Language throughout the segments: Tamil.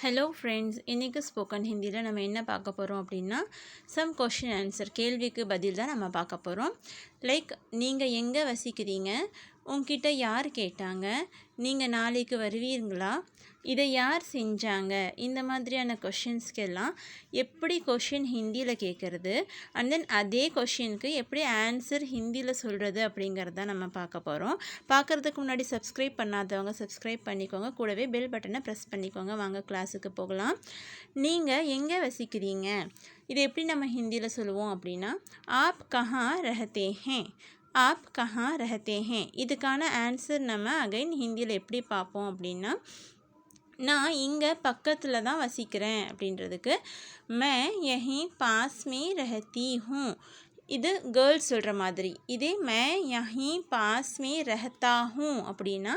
ஹலோ ஃப்ரெண்ட்ஸ் இன்றைக்கி ஸ்போக்கன் ஹிந்தியில் நம்ம என்ன பார்க்க போகிறோம் அப்படின்னா சம் கொஷின் ஆன்சர் கேள்விக்கு பதில் தான் நம்ம பார்க்க போகிறோம் லைக் நீங்கள் எங்கே வசிக்கிறீங்க? உங்ககிட்ட யார் கேட்டாங்க? நீங்கள் நாளைக்கு வருவீங்களா இதை யார் செஞ்சாங்க? இந்த மாதிரியான கொஷின்ஸ்க்கெல்லாம் எப்படி கொஷின் ஹிந்தியில் கேட்குறது அண்ட் தென் அதே கொஷினுக்கு எப்படி ஆன்சர் ஹிந்தியில் சொல்கிறது அப்படிங்கிறத நம்ம பார்க்க போகிறோம் பார்க்குறதுக்கு முன்னாடி சப்ஸ்கிரைப் பண்ணாதவங்க சப்ஸ்கிரைப் பண்ணிக்கோங்க. கூடவே பெல் பட்டனை ப்ரெஸ் பண்ணிக்கோங்க. வாங்க கிளாஸுக்கு போகலாம். நீங்கள் எங்கே வசிக்கிறீங்க? இதை எப்படி நம்ம ஹிந்தியில் சொல்லுவோம் அப்படின்னா ஆப் கஹா ரஹத்தே ஹே. ஆப் கஹா ரஹத்தே ஹே இதுக்கான ஆன்சர் நம்ம அகைன் ஹிந்தியில் எப்படி பார்ப்போம் அப்படின்னா நான் இங்கே பக்கத்தில் தான் வசிக்கிறேன் அப்படின்றதுக்கு மே யஹி பாஸ்மே ரஹத்தி ஹூ. இது கேர்ள்ஸ் சொல்கிற மாதிரி. இதே மே யஹி பாஸ்மே ரஹத்தா ஹூ அப்படின்னா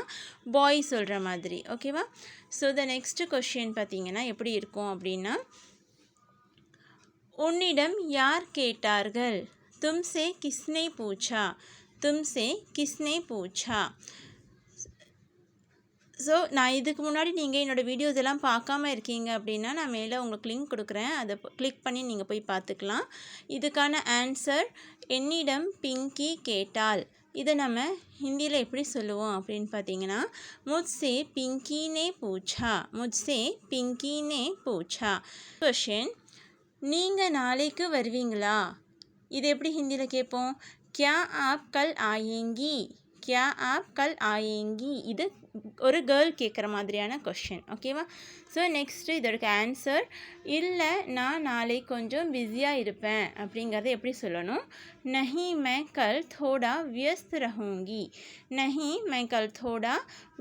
பாய் சொல்கிற மாதிரி. ஓகேவா ஸோ த நெக்ஸ்ட் கொஷின் பார்த்தீங்கன்னா எப்படி இருக்கும் அப்படின்னா உன்னிடம் யார் கேட்டார்கள்? தும்சே கிஸ்னே பூச்சா தும்சே கிஸ்னே பூச்சா ஸோ நான் இதுக்கு முன்னாடி நீங்கள் என்னோடய வீடியோஸ் எல்லாம் பார்க்காம இருக்கீங்க அப்படின்னா நான் மேலே உங்களுக்கு லிங்க் கொடுக்குறேன். அதை கிளிக் பண்ணி நீங்கள் போய் பார்த்துக்கலாம். இதுக்கான ஆன்சர் என்னிடம் பிங்கி கேட்டால். இதை நம்ம ஹிந்தியில் எப்படி சொல்லுவோம் அப்படின்னு பார்த்தீங்கன்னா முட்சே பிங்கினே பூச்சா? முட்சே பிங்கினே பூச்சா? கொஷின் நீங்கள் நாளைக்கு வருவீங்களா? இது எப்படி ஹிந்தியில் கேட்போம்? கியா ஆப் கல் ஆயேங்கி? கியா ஆப் கல் ஆயேங்கி இது ஒரு கேர்ள் கேட்குற மாதிரியான கொஷின் ஓகேவா ஸோ நெக்ஸ்ட்டு இதோட ஆன்சர் இல்லை நான் நாளை கொஞ்சம் பிஸியாக இருப்பேன் அப்படிங்கிறத எப்படி சொல்லணும் நஹி மே கல் தோடா வியஸ்த் ரஹூங்கி நஹி மே கல் தோடா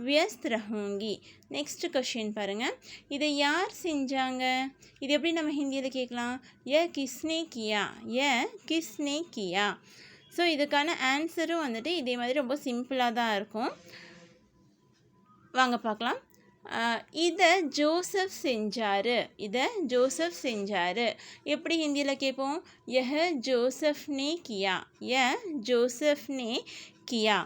வியஸ்த் ரஹூங்கி நெக்ஸ்ட் கொஷின் பாருங்கள் இதை யார் செஞ்சாங்க இது எப்படி நம்ம ஹிந்தியில் கேட்கலாம் ஏ கிஸ்னே கியா ய கிஸ்னே கியா ஸோ இதுக்கான ஆன்சரும் வந்துட்டு இதே மாதிரி ரொம்ப சிம்பிளாக தான் இருக்கும். வாங்க பார்க்கலாம். இதை ஜோசப் செஞ்சார். இதை ஜோசப் செஞ்சார். எப்படி ஹிந்தியில் கேட்போம்? எஹ ஜோசப் நே கியா. ய ஜோசப் நே கியா.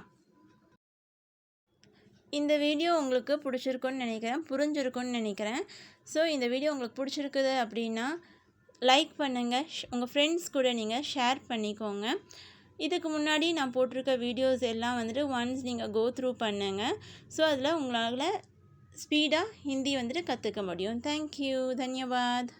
இந்த வீடியோ உங்களுக்கு பிடிச்சிருக்குன்னு நினைக்கிறேன். புரிஞ்சிருக்குன்னு நினைக்கிறேன். ஸோ இந்த வீடியோ உங்களுக்கு பிடிச்சிருக்குது அப்படின்னா லைக் பண்ணுங்கள் உங்கள் ஃப்ரெண்ட்ஸ் கூட நீங்கள் ஷேர் பண்ணிக்கோங்க. இதுக்கு முன்னாடி நான் போட்டிருக்க வீடியோஸ் எல்லாம் வந்துட்டு ஒன்ஸ் நீங்கள் கோ த்ரூ பண்ணுங்கள் ஸோ அதில் உங்களால் ஸ்பீடாக ஹிந்தி வந்துட்டு கற்றுக்க முடியும். தேங்க்யூ தன்யவாத்.